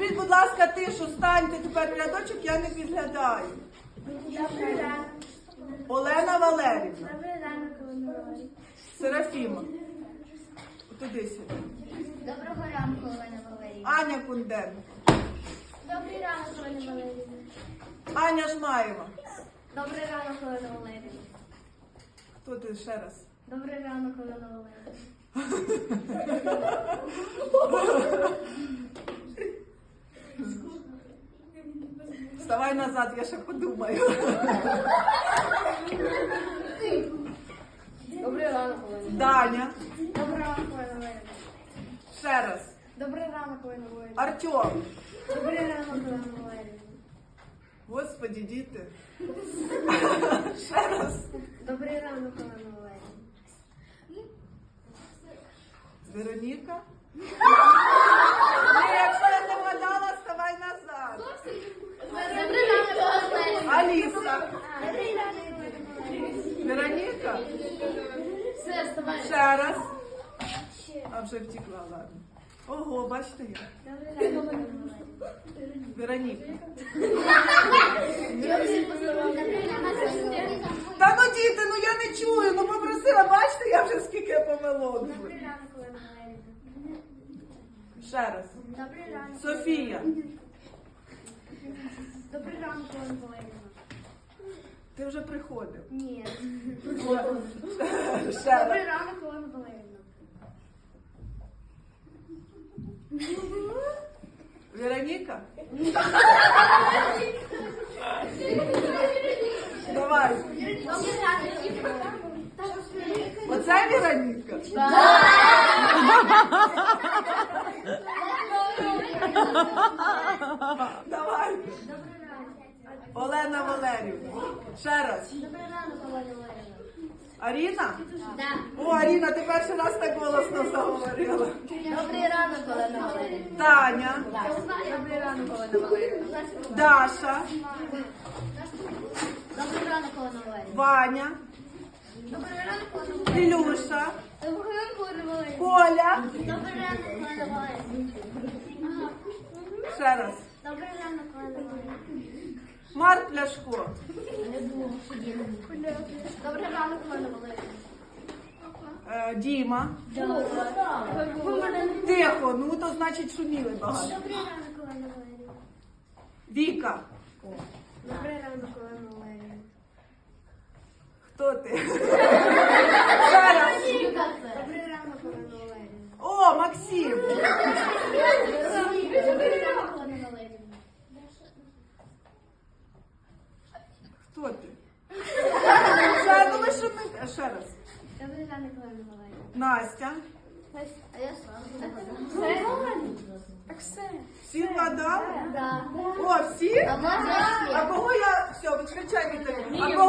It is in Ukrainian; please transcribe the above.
Зробіть, будь ласка, тишу, станьте тепер в рядочок, я не підглядаю. Олена Валерівна. Серафіма. Туди сюди. Доброго ранку, Олена Валерівна. Аня Кунденко, Добрий ранок, Олена Валерівна. Аня Жмаєва. Добрий ранок, Олена Валерівна. Хто ти ще раз? Добрий ранок, Олена Валерівна. Вставай назад, я ще подумаю. Добрий ранок, Олена. Даня. Добрий ранок, Олена Ще раз. Добрий ранок, Олена. Артем. Добрий ранок, Олена. Господі, діти. Ще раз. Добрий ранок, Олена. Вероніка. Ні, якщо я не вгадала, ставай назад. Добрий ранок, Олена Валерівна. Аліса. Добрий ранок, Олена Валерівна. Вероніка. Все, вставай. Ще раз. А вже втекла, ладно. Ого, бачите я. Вероніка. Та ну діти, ну я не чую, ну попросила, бачите, я вже скільки помилок. Ще раз. Добрий ранок. Софія. Добрий ранок, Олена Валерівна. Ти вже приходив. Ні. Ще раз. Добрий ранок, Олена Валерівна. Вероніка? Давай. Добрий ранок. Оце Вероніка? Давай. Олена Валерівна. Ще раз. Добрий ранок, Олена Валерівна. Аріна? Да. О, Аріна, ти перший раз так голосно заговорила. Добрий ранок, Олена Валерівна. Таня, Добрий ранок, Олена Валерівна. Даша, Добрий ранок, Олена Валерівна. Ваня, Добрий ранок, Олена Валерівна. Ілюша, Добрий ранок, Олена Валерівна. Коля. Добрий ранок, Олена Валерівна. Ще раз. Добрий ранок, Олена Валерівна. Марк Ляшко. Добрий ранок, Олена Валерівна. Е, Діма. Добрий Тихо, ну то значить шуміли багато. ранок, Олена Валерівна. Віка. Добрий ранок, Олена Валерівна. Хто ти? Ще раз. Добрий ранок, Олена Валерівна. О, Максим. Добрий ранок, Олена Валерівна. Хто ти? Ще, ну ви що ми- Ще раз. Валерівна. Настя. А я сам. Так все. Всі вгадали? Да. О, всі? А можна А кого я... Все, відключай Віталій. А кого